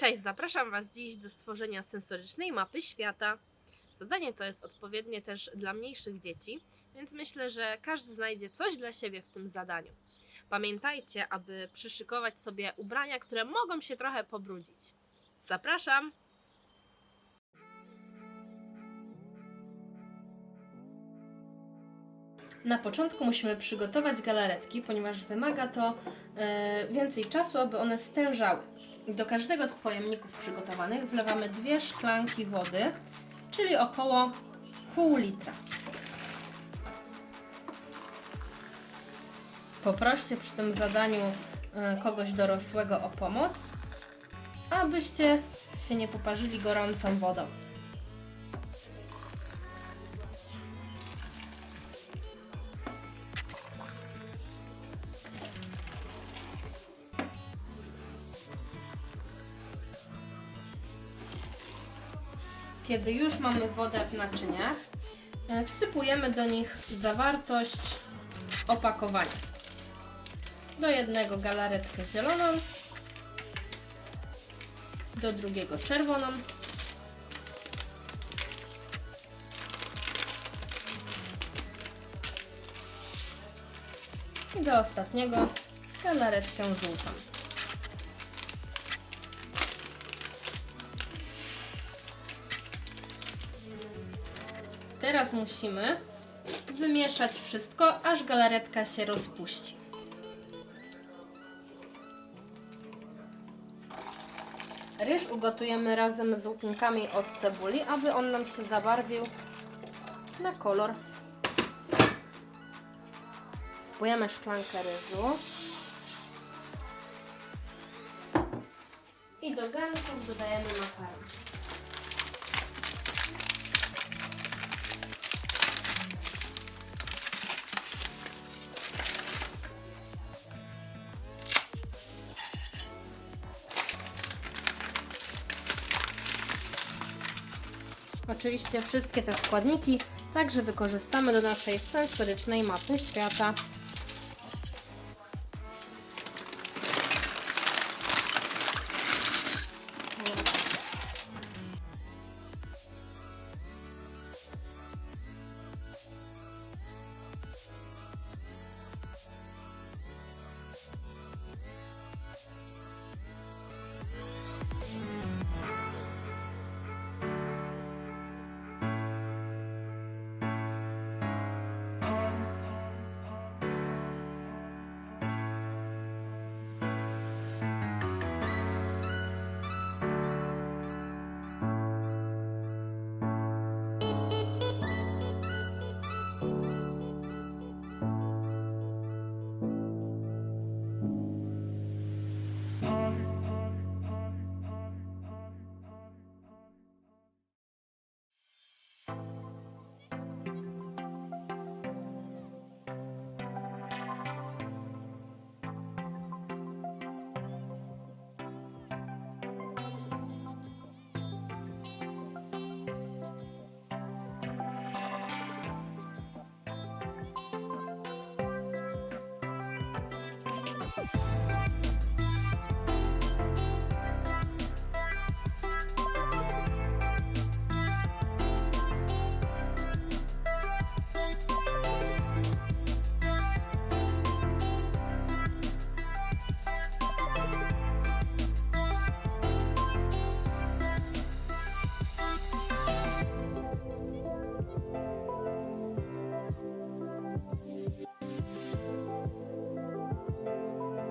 Cześć, zapraszam Was dziś do stworzenia sensorycznej mapy świata. Zadanie to jest odpowiednie też dla mniejszych dzieci, więc myślę, że każdy znajdzie coś dla siebie w tym zadaniu. Pamiętajcie, aby przyszykować sobie ubrania, które mogą się trochę pobrudzić. Zapraszam! Na początku musimy przygotować galaretki, ponieważ wymaga to e, więcej czasu, aby one stężały. Do każdego z pojemników przygotowanych wlewamy dwie szklanki wody, czyli około pół litra. Poproście przy tym zadaniu e, kogoś dorosłego o pomoc, abyście się nie poparzyli gorącą wodą. Kiedy już mamy wodę w naczyniach, e, wsypujemy do nich zawartość opakowania. Do jednego galaretkę zieloną, do drugiego czerwoną, i do ostatniego galaretkę żółtą. Teraz musimy wymieszać wszystko, aż galaretka się rozpuści. Ryż ugotujemy razem z łupinkami od cebuli, aby on nam się zabarwił na kolor. Spujemy szklankę ryżu. I do garnków dodajemy makaron. Oczywiście wszystkie te składniki także wykorzystamy do naszej sensorycznej mapy świata. you